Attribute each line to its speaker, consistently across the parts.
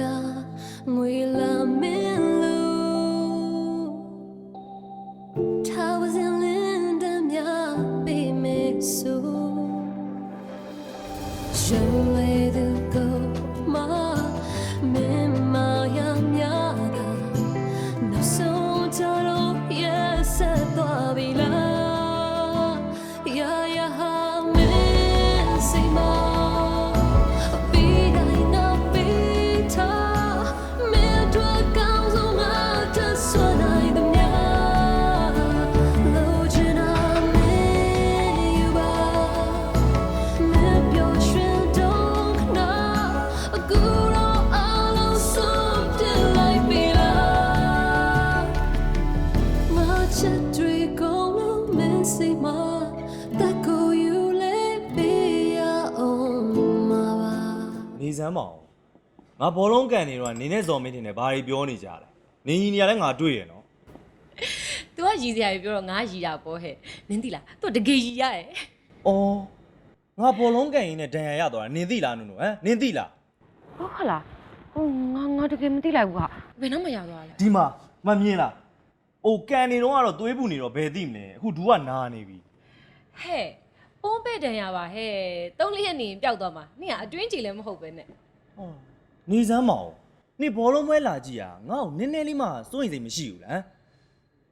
Speaker 1: Min chika ngui la min lu ငါဘောလုံး
Speaker 2: ကန်နေတော့နေနဲ့ဇော်မင်းထင်တယ်ဘာတွေပြောနေကြလဲနေကြီးနေရလဲငါတွေ့ရနော်။
Speaker 3: तू ကရည်စရာကြီးပြောတော့ငါရည်တာပေါ့ဟဲ့။နင်းသိလား။ तू တကယ်ရည်ရတယ်
Speaker 2: အော်ငါဘောလုံးကန်ရင်နဲ့ဒဏ်ရာရသွားတာနင်သိလားနုံနုံဟမ်နင်သိလား။
Speaker 3: ဟုတ်ခလား။ဟိုငါငါတကယ်မသိလိုက်ဘူးက။ဘယ်နှမရောက်သွားလဲ
Speaker 2: ဒီမှာမမြင်လားအိုကန်နေတော့ကတော့သွေးပူနေတော့ဘယ်သိမလဲအခုဒူကနာနေပြီ။
Speaker 3: ဟဲ့။ပုံးပဲ့တန်ရပါဟဲ့။သုံးလေးရက်နေရင်ပျောက်သွားမှာ။နင်ကအတွင်းကြည်လည်းမဟုတ်ပဲနဲ့
Speaker 2: ဟော နေစမ်းမအောင်နေဘောလုံးပွဲလာကြည့်ရငါ့ကိုနည်းနည်းလေးမှစိုးရိမ်စိတ်မရှိဘူးလား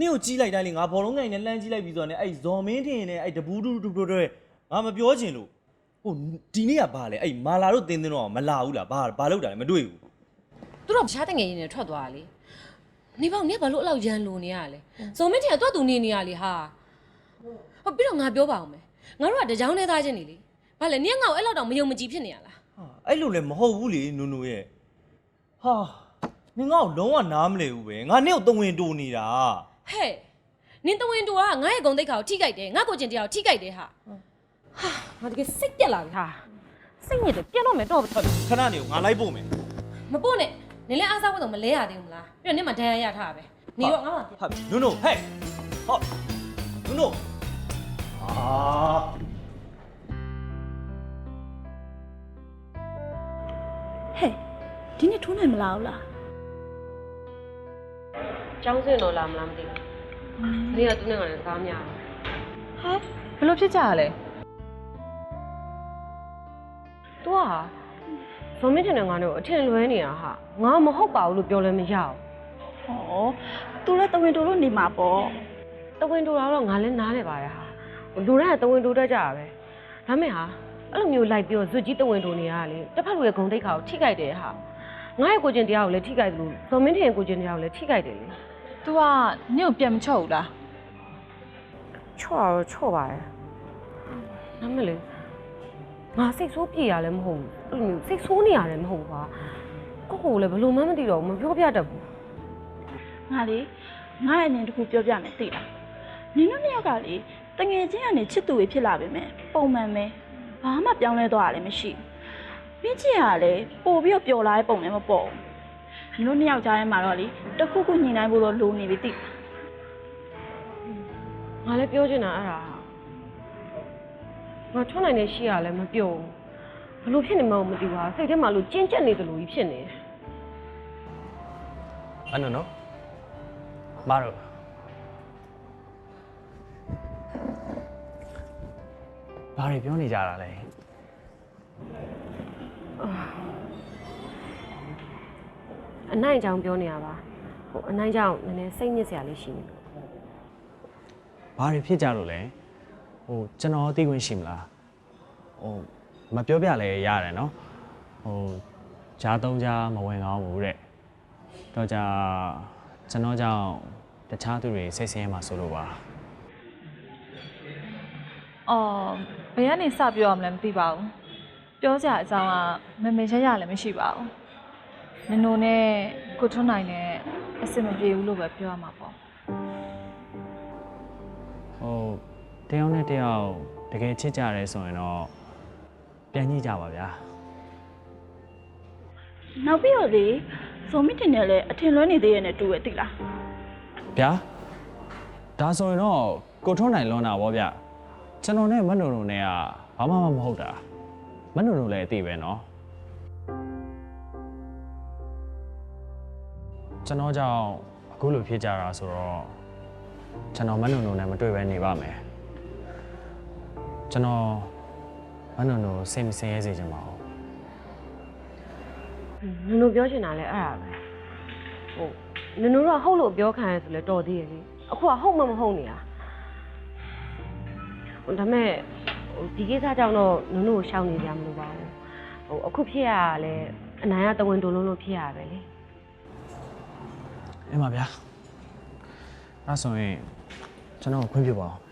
Speaker 2: နင့်ကိုကြီးလိုက်တိုင်းလေငါဘောလုံးကန်နဲ့လှမ်းကြီးလိုက်ပြီးဆိုတော့ねအဲ့ဇော်မင်းထင်နဲ့အဲ့တပူးတူတူတူတွေငါမပြောချင်လို့ဟိုဒီနေ့ကဘာလဲအဲ့မာလာတို့တင်းတင်းတော့မလာဘူးလားဘာဘာလောက်တာလဲမတွေ့ဘူး။
Speaker 3: तू တော့ရှားတငယ်ရင်းနဲ့ထွက်သွားတာလေ။နေပေါ့နေဘာလို့အလောက်ရန်လိုနေရလဲ။ဇုံမင်းတင်ကတွတ်သူနေနေရလေဟာ။ဟောပြီးတော့ငါပြောပါအောင်မယ်။ငါတို့ကတကြောင်နဲ့သားချင်းနေလေ။ဘာလဲနင်ကငါ့ကိုအဲ့လောက်တော့မယုံမကြည်ဖြစ်နေရလား
Speaker 2: ဟာ အဲ့လိုလည်းမဟုတ်ဘူးလေနုံနုံရဲ့ဟာနင်ငါ့ကိုလုံးဝနားမလဲဘူးပဲငါနင့်ကိုတဝင်တူနေတာ။
Speaker 3: ဟဲ့။နင်တဝင်းတူကငါ့ရဲ့ဂုံတိတ်ခါကိုထိကြိုက်တယ်။ငါကိုကျင်တရားကိုထိကြိုက်တယ်ဟာ။ဟာငါတကယ်စိတ်ပြက်လာပြီဟာ။စိတ်ညစ်တယ်ပြက်တော့မယ်တော့
Speaker 2: ခဏနေကိုငါလိုက်ဖို့မယ်
Speaker 3: မပို့နဲ့နင်လည်းအားစားဖို့တော့မလဲရသေးဘူးမလားပြီးတော့နင်မှဒဏ်ရာရထားတာပဲနေတော့ငါမှပြ
Speaker 2: ဟာနုံနုံဟဲ့ဟောနုံနုံအာ
Speaker 4: ဒီနေ့ထိုးနိုင်မလားဟုတ်လား
Speaker 3: ကျောင်းစင်တော့လာမလားမသိဘူးနေကသူနဲ့ကလည်းကားများ
Speaker 5: ဟာဘလို့ဖြစ်ကြရလဲ
Speaker 3: သူကဟာဇွန်မင်းထင်တဲ့ငါတို့အထင်လွဲနေတာဟာငါမဟုတ်ပါဘူးလို့ပြောလည်းမရဘူး
Speaker 4: ဟောသူလည်းတဝင်တိုးလို့နေမှာပေါ့
Speaker 3: တဝင်းတူတာတော့ငါလည်းနားလဲပါရဲ့ဟာလူတိုင်းကတဝင်းတူတတ်ကြတာပဲဒါမဲ့ဟာအဲ့လိုမျိုးလိုက်ပြီးတော့ဇွတ်ကြီးတဝင်းတူနေရတာလေတစ်ဖက်လူရဲ့ဂုံတိတ်ခါကိုထိကြိုက်တယ်ဟာ ငါရဲ့ကိုကျင်တရားကိုလည်းထိကြိုက်တယ်လို့ဇွန်မင်းထင်ရဲ့ကိုကျင်တရားကိုလည်းထိကြိုက်တယ်လေ။
Speaker 5: तू ကညို့ပြန်မချော့ဘူးလား
Speaker 3: ချော့တော့ချော့ပါရဲ့ဒါမဲ့လေငါစိတ်ဆိုးပြေရလည်းမဟုတ်ဘူးအဲ့လိုမျိုးစိတ်ဆိုးနေရလည်းမဟုတ်ဘူးကွာကိုကိုလည်းဘယ်လိုမှမသိတော့ဘူးမပြောပြတတ်ဘူး
Speaker 4: ငါလေငါရဲ့အမြင်တစ်ခုပြောပြမယ်သိလားနင်တို့နှစ်ယောက်ကလေတငယ်ချင်းကနေချစ်သူတွေဖြစ်လာပြီမဲ့ပုံမှန်ပဲဘာမှပြောင်းလဲသွားတာလည်းမရှိဘူး မြင့်ချစ်ရလေပို့ပြီးတော့ပျော်လာတဲ့ပုံလည်းမပေါ်ဘူးနင်တို့နှစ်ယောက်ကြားထဲမှာတော့လေတစ်ခုခုညှိနှိုင်းဖို့တော့လိုနေပြီသိလား
Speaker 3: ငါလည်းပြောချင်တာအဲ့ဒါငါထွန်းနိုင်တဲ့ရှိရလည်းမပြောဘူးဘယ်လိုဖြစ်နေမှန်းမသိပါစိတ်ထဲမှာလို့ကျဉ်ကျက်နေသလိုကြီးဖြစ်နေတယ်
Speaker 6: အဲ့နော်နော်မတို့ဘာတွေပြောနေကြတာလဲ
Speaker 3: အနိုင်ကြောင်ပြောနေရပါဟိုအနိုင်ကြောင်နည်းနည်းစိတ်ညစ်စရာလေးရှိနေလို့
Speaker 6: ဘာတွေဖြစ်ကြလို့လဲဟိုကျွန်တော်သိခွင့်ရှိမလားဟိုမပြောပြလဲရတယ်နော်ဟိုဂျားသုံးကြားမဝင်ကောင်းဘူးတဲ့တော့ကြကျွန်တော်ကြောင့်တခြားသူတွေစိတ်ဆင်းရဲမှာဆိုလို့ပါ။
Speaker 5: အော်ဘယ်ကနေစပြောရမလဲမသိပါဘူး။ ပြောကြအကြောင်းကမမေရရလည်းမရှိပါဘူး။နင်တို့နဲ့ကိုထွန်းနိုင်နဲ့အဆင်မပြေဘူးလို့ပဲပြောရမှာပေါ့
Speaker 6: ဟိုတယောက်နဲ့တယောက်တကယ်ချစ်ကြရဲဆိုရင်တော့ပြန်ညှိကြပါဗျာ
Speaker 4: နောက်ပြီးတော့လေဇော်မင်းတင်နဲ့လည်းအထင်လွဲနေသေးရဲ့နဲ့တူရဲ့သိလား
Speaker 6: ဗျာဒါဆိုရင်တော့ကိုထွန်းနိုင်လွန်တာဗောဗျကျွန်တော်နဲ့မတ်နုံနုံနဲ့ကဘာမှမဟုတ်တာ မတ်နုံနုံလည်းအသိပဲနော်ကျွန်တော်ကြောင့်အခုလိုဖြစ်ကြတာဆိုတော့ကျွန်တော်မတ်နုံနုံနဲ့မတွေ့ပဲနေပါမယ်ကျွန်တော်မတ်နုံနုံစိတ်မစင်ရဲစေချင်ပါဘူး
Speaker 3: နင်တို့ပြောချင်တာလဲအဲ့ဒါပဲဟိုနင်တို့ကဟုတ်လို့ပြောခံရဆိုလဲတော်သေးရဲ့လေအခုကဟုတ်မှမဟုတ်နေတာဟိုဒါမဲ့ ဟိုဒီကိစ္စကြောင့်တော့နင်တို့ကိုရှောင်နေကြမလို့ပါဘူးဟိုအခုဖြစ်ရတာလဲအနိုင်ရတဝင်တိုးလုံးလို့ဖြစ်ရပဲလေ
Speaker 6: အင်းပါဗျာအဲ့ဆိုရင်ကျွန်တော်ကိုခွင့်ပြုပါအောင်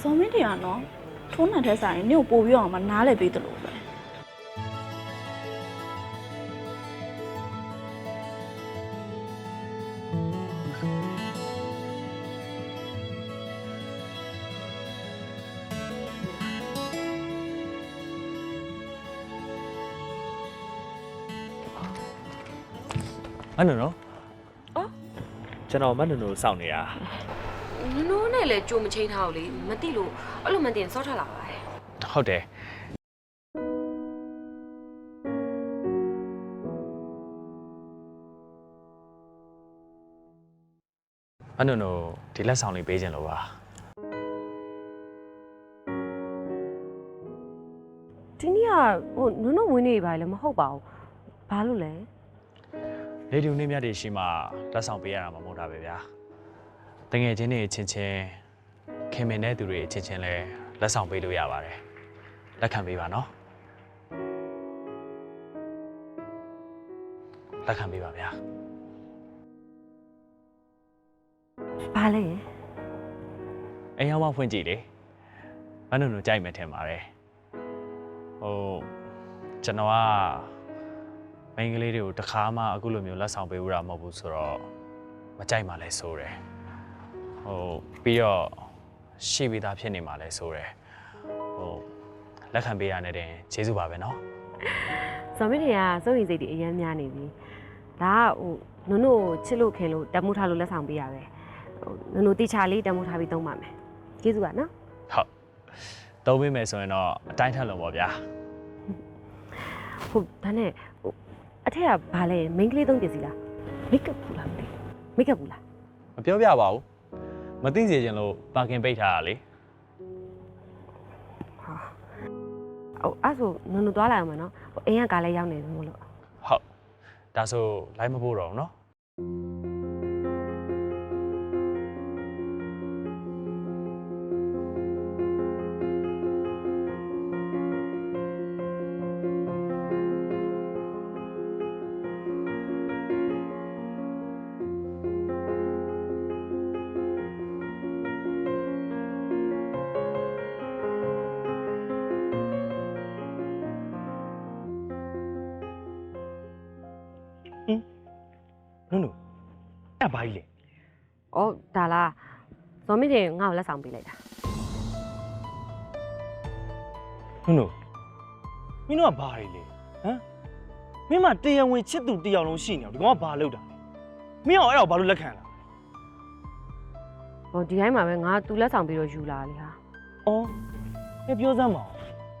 Speaker 4: ဇော်မင်းတင်ကနော်ထုံးနိုင်တဲ့ဆိုင်နင့်ကိုပို့ပြီးအောင်မနားလဲပေးတယ်လို့ပဲ
Speaker 6: မတ်နုံနော်
Speaker 3: အော်
Speaker 6: ကျွန်တော်မတ်နုံကိုစောင့်နေတာ
Speaker 3: နင်တို့နဲ့လည်းကြိုမချိန်ထားဘူးလေမသိလို့အဲ့လိုမှတင်စောထွက်လာပါတယ်
Speaker 6: ဟုတ်တယ်မတ်နုံတို့ဒီလက်ဆောင်လေးပေးခြင်းလို့ပါ
Speaker 3: ဒီနေ့ကဟိုနင်တို့ဝင်နေပါလေမဟုတ်ပါဘူးဘာလို့လဲ
Speaker 6: လေဒီယိုနေ့မြတ်တွေရှိမှလက်ဆောင်ပေးရတာမှမဟုတ်တာပဲဗျာတငယ်ချင်းတွေအချင်းချင်းခင်မင်တဲ့သူတွေအချင်းချင်းလဲလက်ဆောင်ပေးလို့ရပါတယ်လက်ခံပေးပါနော်လက်ခံပေးပါဗျာ
Speaker 3: ဘာလဲ
Speaker 6: အိမ်ရောက်မှဖွင့်ကြည့်လေမနှုံတို့ကြိုက်မယ်ထင်ပါတယ်ဟိုကျွန်တော်က မိန်းကလေးတွေကိုတစ်ခါမှအခုလိုမျိုးလက်ဆောင်ပေးဦးတာမဟုတ်ဘူးဆိုတော့မကြိုက်မှလည်းဆိုတယ်ဟိုပြီးတော့ရှိပြီးသားဖြစ်နေမှလည်းဆိုတယ်ဟိုလက်ခံပေးရတဲ့တင်ကျေးဇူးပါပဲเนาะ
Speaker 3: ဇော်မင်းတွေကစိုးရိမ်စိတ်တွေအများများနေပြီဒါကဟိုနင်တို့ချစ်လို့ခင်လို့တမှုထားလို့လက်ဆောင်ပေးရပဲဟိုနင်တို့တိချာလေးတမှုထားပြီးသုံးပါမယ်ကျေးဇူးပါနော်
Speaker 6: ဟုတ်သုံးပေးမယ်ဆိုရင်တော့အတိုင်းထက်လုံးပေါ့ဗျာ
Speaker 3: ဟုတ်ဒါနဲ့ဟို အထက်ကဘာလဲမိန်းကလေးသုံးပစ္စည်းလားမိတ်ကပ်ဘူးလားမိတ်ကပ်ဘူးလား
Speaker 6: မပြောပြပါဘူးမသိစေချင်လို့ပါကင်ပိတ်ထားတာလေ
Speaker 3: ဟာဟိုအဲ့ဆိုနုံနုံသွားလာအောင်မနော်ဟိုအိမ်ကကလည်းရောက်နေတယ်မို့လို့
Speaker 6: ဟုတ်ဒါဆို live မပို့တော့ဘူး
Speaker 2: နော် ဘာကြီးလဲ
Speaker 3: ဩဒါလားဇော်မင်းတွေငါ့ကိုလက်ဆောင်ပေးလိုက်တာ
Speaker 2: နုံနုံမင်းတို့ကဘာတွေလဲဟမ်မင်းမတရားဝင်ချစ်သူတစ်ယောက်လုံးရှိနေအောင်ဒီကောင်ကဘာလုပ်တာလဲမင်းအောင်အဲ့တော့ဘာလို့လက်ခံလာ
Speaker 3: ဟိုဒီတိုင်းမှာပဲငါသူလက်ဆောင်ပြီးတော့ယူလာလေဟာ
Speaker 2: အော်အဲ့ပြောစမ်းပါဦး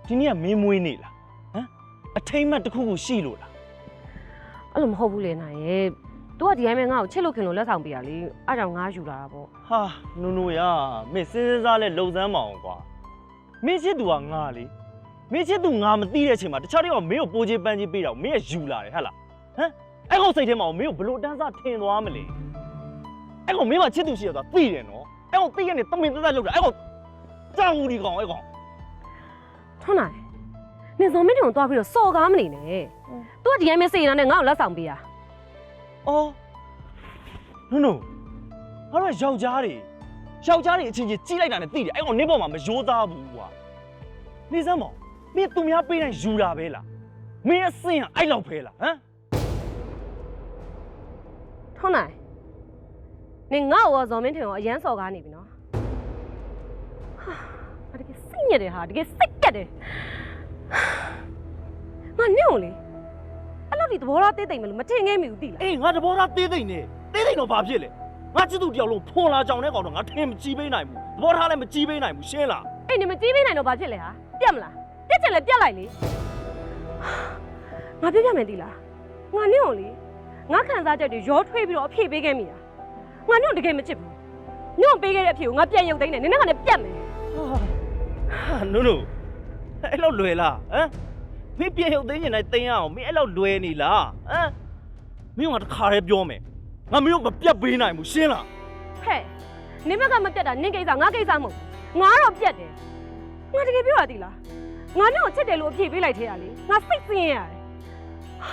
Speaker 2: ဒီနေ့ကမင်းမွေးနေလားဟမ်အထိမ့်မတ်တစ်ခုခုရှိလို့လား
Speaker 3: အဲ့လိုမဟုတ်ဘူးလေနိုင်ရဲ့ သူကဒီတိုင်းပဲငါ့ကိုချစ်လို့ခင်လို့လက်ဆောင်ပေးရလေအားကြောင့်ငါယူလာတာပေါ့
Speaker 2: ဟာနုံနုံရမင်းစဉ်းစားလဲလှုပ်စမ်းမအောင်ကွာမင်းချစ်သူကငါလေမင်းချစ်သူငါမသိတဲ့အချိန်မှာတခြားတယောက်ကမင်းကိုပိုးချေပန်းချေပေးတော့မင်းကယူလာတယ်ဟဟလားဟမ်အဲ့ကောင်စိတ်ထဲမှာမင်းကိုဘလို့တန်းစားထင်သွားမလဲအဲ့ကောင်မင်းမချစ်သူရှိရသွားသိတယ်နော်အဲ့ကောင်သိရနေတမင်တက်တက်လောက်တာအဲ့ကောင်ကြောက်ဘူးဒီကောင်အဲ့ကောင်
Speaker 3: ထွန်းနိုင်နင်ဇော်မင်းတွေကိုသွားပြီးတော့စော်ကားမနေနဲ့သူကဒီတိုင်းပဲစေနေတာနဲ့ငါ့ကိုလက်ဆောင်ပေးရ
Speaker 2: အော်နုံနုံငါတို့ကယောက်ျားတွေယောက်ျားတွေအချင်းချင်းကြီးလိုက်တာနဲ့သိတယ်အဲ့ကောင်နင်းပေါ်မှာမရိုးသားဘူးကွာနေစမ်းမောင်မင်းသူများပေးတိုင်းယူတာပဲလားမင်းအစင်ကအဲ့လောက်ပဲလားဟမ်
Speaker 3: ထွန်းနိုင်နနင်ငါ့ရောဇော်မင်းထင်ရောအရန်စော်ကားနေပြီနော်ဟာငါတကယ်စိတ်ညစ်တယ်ဟာတကယ်စိတ်ကက်တယ်ငါညုံလေအဲ့လို ဒီသဘောထားသေးသိမ့်မလို့မထင်ခဲ့မိဘူးတိလား
Speaker 2: အေးငါတဘောသားသေးသိမ့်နေသေးသိမ့်တော့ဘာဖြစ်လဲငါချစ်သူတယောက်လုံးဖွန်လာကြောင်တဲ့ကောင်တော့ငါထင်မကြည့်ပေးနိုင်ဘူးသဘောထားလည်းမကြည့်ပေးနိုင်ဘူးရှင်းလား
Speaker 3: အေးနင်မကြည့်ပေးနိုင်တော့ဘာဖြစ်လဲဟာပြတ်မလားပြတ်ချင်လဲပြတ်လိုက်လေငါပြတ်ပြမယ်တိလားငါညုံလေငါခံစားချက်တွေရောထွေးပြီးတော့အဖြေပေးခဲ့မိတာငါညုံတကယ်မချစ်ဘူးညုံပေးခဲ့တဲ့အဖြေကိုငါပြန်ရုပ်သိမ်းတယ်နင်နဲ့ကလည်းပြတ်မယ်
Speaker 2: ဟာနုနုအဲ့လောက်လွယ်လားဟမ် မင်းပြေရုပ်သိမ်းနေတိုင်းသိမ်းရအောင်မင်းအဲ့လောက်လွယ်နေလားဟမ်မင်းကတခါတည်းပြောမယ်ငါမင်းကိုမပြတ်ပေးနိုင်ဘူးရှင်းလား
Speaker 3: ဟဲ့နင်ဘက်ကမပြတ်တာနင်ကိစ္စငါကိစ္စမဟုတ်ဘူးငါတော့ပြတ်တယ်ငါတကယ်ပြောရသည်လားငါနဲ့ကိုချစ်တယ်လို့အဖြေပေးလိုက်သေးရလေငါစိတ်ဆင်းရဲရတယ်ဟာ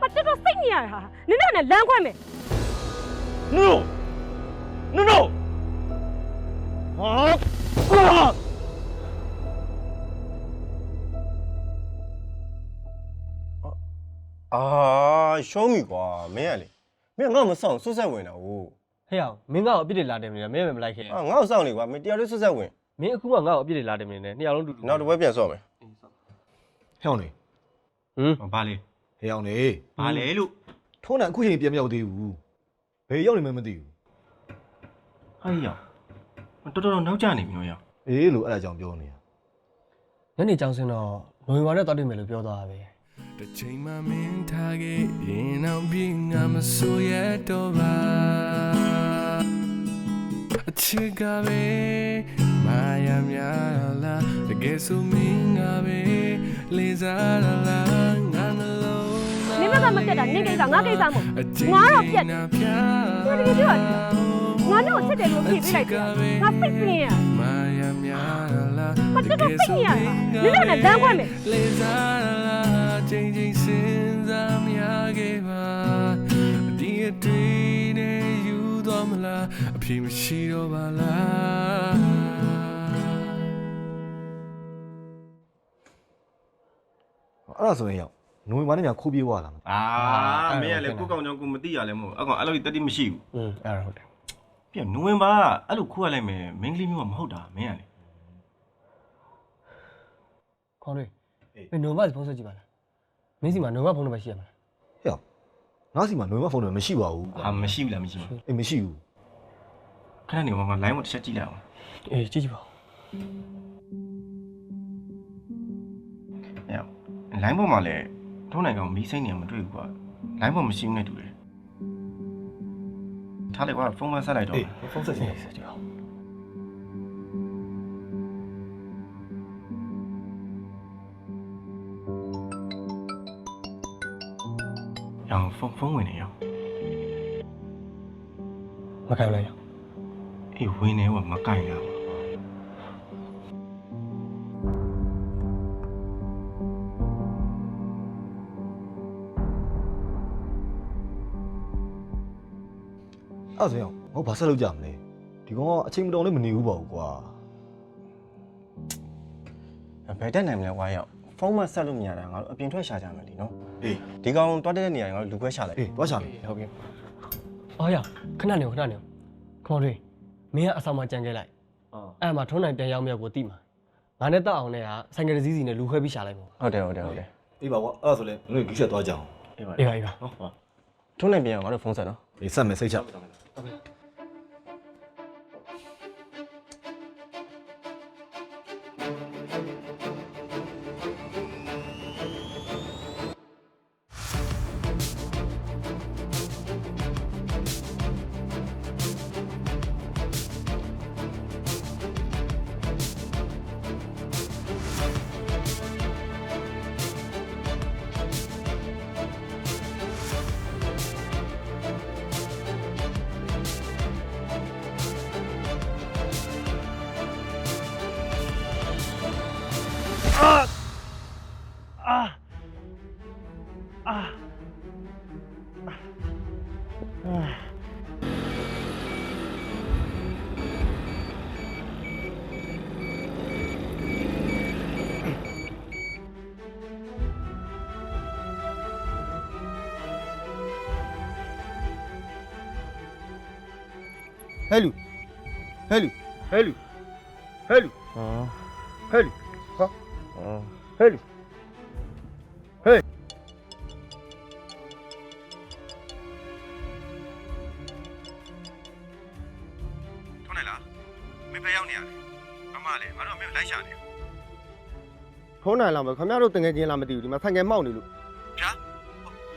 Speaker 3: မတော်တော်စိတ်ညစ်ရတယ်ဟာနင်နဲ့ကလည်းလမ်းခွဲမယ်
Speaker 2: နုနုနုဟာ အာ
Speaker 7: အာရှုံးပြီကွာမင်းကလေမင်းကငါ့ကိုမဆောင်ဆွတ်ဆက်ဝင်တာဟုတ်
Speaker 8: ဟဲ့အောင်မင်းငါ့ကိုအပြစ်တွေလာတယ်မင်းမင်းမလိုက်ခဲ့
Speaker 7: အာငါ့ကိုစောင့်နေကွာမင်းတရားလေးဆွတ်ဆက်ဝင်
Speaker 8: မင်းအခုမှငါ့ကိုအပြစ်တွေလာတယ်မင်းနဲ့နှစ်ယောက်လုံးတူတူ
Speaker 7: နောက်တစ်ပွဲပြန်ဆော့မယ်
Speaker 9: ဟဲ့အောင်နေ
Speaker 8: ဟမ်
Speaker 9: ဘာလဲ
Speaker 10: ဟေးအောင်နေ
Speaker 9: ဘာလဲလို့
Speaker 10: ထုံးတယ်အခုချိန်ပြန်မရောက်သေးဘူးဘယ်ရောက်နေမှမသိဘူး
Speaker 9: ဟိုင်းရောတော်တော်နောက်ကျနေပြီနော်ရော
Speaker 10: အေးလို့အဲ့ဒါကြောင့်ပြောနေတာ
Speaker 8: ညနေကြောင်စင်တော့နိုဝင်ဘာနဲ့တော်တယ်မယ်လို့ပြောသွားတာပဲ
Speaker 11: တစ်ချိန်မှမင်းထားခဲ့ရင်အောင်ပြင်းငါမဆိုရတော့ပါအချစ်ကပဲမာယာများလားတကယ်ဆိုမင်းကပဲလေးစားလားငါနှလုံး
Speaker 3: နင်ဘက်ကမပြတ်တာနင်ကိစ္စငါကိစ္စမဟုတ်ဘူးငါတော့ပြတ်တယ်ငါတကယ်ပြောရသည်လားငါနဲ့ကိုချစ်တယ်လို့အဖြေပေးလိုက်သေးတယ်ငါစိတ်ဆင်းရဲရတယ်
Speaker 11: မာယာများလား
Speaker 3: မတော်တော်စိတ်ညစ်ရတယ်ဟာနင်နဲ့ကလည်းလမ်းခွဲမယ်
Speaker 11: လေးစားလား ချိန်ချိန်စဉ်းစားမရခဲ့ပါဒီအတွေ့နဲ့ယူသွားမလားအဖြေမရှိတော့ပါလား
Speaker 10: အဲ့ဒါဆိုရင်ရောက်နိုဝင်ဘာနဲ့မြန်ခိုးပြေးသွားလား
Speaker 9: အာမင်းကလည်းကိုကောင်ကြောင့်ကိုမသိရလဲမဟုတ်အကောင်အဲ့လိုတတိမရှိဘူး
Speaker 8: อืมအဲ့ဒါဟုတ်တယ်
Speaker 9: ပြန်နိုဝင်ဘာအဲ့လိုခိုးရလိုက်မယ်မင်းကလေးမျိုးကမဟုတ်တာမင်းကလေ
Speaker 8: ခေါင်းလေးမင်းနိုဝင်ဘာဖုန်းဆက်ကြည့်ပါလား မင်းစီမှာနိုဝင်ဘာဖုန်းနံပါတ်ရှိရမလား
Speaker 10: ဟဲ့ငါစီမှာနိုဝင်ဘာဖုန်းတော့မရှိပါဘူး
Speaker 9: ဟာမရှိဘူးလားမရှိဘူး
Speaker 10: အေးမရှိဘူး
Speaker 9: ခဏနေဟောငါ line မှာတစ်ချက်ကြည့်လိုက်အောင်
Speaker 8: အေးကြည့်ကြည့်ပါဦး
Speaker 9: အဲ့ line ပေါ်မှာလည်းထုံးနိုင်ကောင်မီးစိမ့်နေမတွေ့ဘူးကွာ line ပေါ်မရှိဘူးနဲ့တူတယ်ထားလိုက်ကွာဖုန်းမဆက်လိုက်တော့
Speaker 10: အေးဖုန်းဆက်ချင်
Speaker 8: အေးဆက်ကြည့်ပါ
Speaker 9: ရောင်ဖုန်းဖုန်းဝင်နေရောင်
Speaker 8: မခံလိုက်ရအောင်
Speaker 9: အေးဝင်နေကွာမကင်ရဘူး
Speaker 10: အဲ့ဒါဆိုရင်ဟောဘာဆက်လုပ်ကြမလဲဒီကောင်ကအချိန်မတော်လေးမနေဘူးပေါ့ကွာ
Speaker 7: ဘယ်တက်နိုင်မလဲကွာရောက် ဖုန်းမဆက်လို့မရတာငါတို့အပြင်ထွက်ရှာကြမယ်လीနော်
Speaker 10: အေး
Speaker 7: ဒီကောင်တွားတဲ့နေရာငါတို့လူခွဲရှာလိုက်
Speaker 10: အေးတွားရှာပြီ
Speaker 8: ဟုတ်ပြီအော်ရခဏနေခဏနေခေါ်တွေမင်းကအဆောင်မှာကြံခဲ့လိုက်အဲ့မှာထုံးနိုင်ပြန်ရောက်မြောက်ကိုတိမှာငါနဲ့တက်အောင်နဲ့ကဆိုင်ကယ်စီးစီနဲ့လူခွဲပြီးရှာလိုက်မှာ
Speaker 7: ဟုတ်တယ်ဟုတ်တယ်ဟုတ်တယ်
Speaker 10: အေးပါကွာအဲ့ဒါဆိုလဲမင်းတို့ကြီးချက်သွားကြအောင်
Speaker 9: အေးပါ
Speaker 8: အေးပါအေးပါ
Speaker 9: နော်
Speaker 7: ထုံးနိုင်ပြန်ရောက်ငါတို့ဖုန်းဆက်နော်
Speaker 10: အေးဆက်မယ်စိတ်ချ
Speaker 7: ဟုတ်ကဲ့ Ah! Ah! Ah! ah. Hello.
Speaker 12: Hello.
Speaker 7: Hello. Hello. Uh.
Speaker 12: Hello.
Speaker 7: ဟဲလူဟဲ
Speaker 9: ထုံးနိုင်လားမင်းပဲရောက်နေရလေအမလည်းငါတို့မင်းကိုလိုက်ရှာနေ
Speaker 7: ထုံးနိုင်လားမခင်ဗျားတို့တငယ်ချင်းလားမသိဘူးဒီမှာဆိုင်ကယ်မောက်နေလို့
Speaker 9: ဗျာ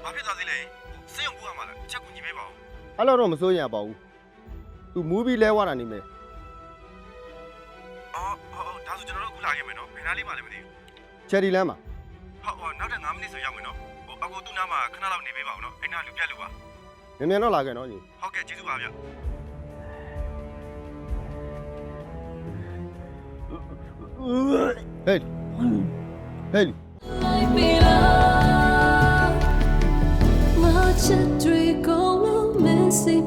Speaker 9: ဘာဖြစ်သွားသေးလဲစေးရုံကူရမှာလားချက်ကူညီမေးပါဦး
Speaker 7: အဲ့လိုတော့မစိုးရင်ပါဘူးသူမူးပြီးလဲဝတာနေမယ်
Speaker 9: ဟုတ်ဟုတ်ဒါဆိုကျွန်တော်တို့အခုလာခဲ့မယ်နော်ဘယ်နားလေးမှလည်းမသိဘူး
Speaker 7: ချယ်ရီလမ်းမှာ
Speaker 9: ဟုတ်ဟောနောက်ထပ်9မိနစ်ဆိုရောက်မယ်နော်ဟိုအကိုသူ့နားမှာခဏလောက်နေပေးပါဦးနော်အဲ့နားလူပြက်လူပါ
Speaker 7: မြန်မြန်တော့လာခဲ့နော်ညီ
Speaker 9: ဟုတ်ကဲ့ကျေးဇူးပါဗျ
Speaker 7: ဟဲ့ဟဲ့
Speaker 1: Might be love, my children go missing.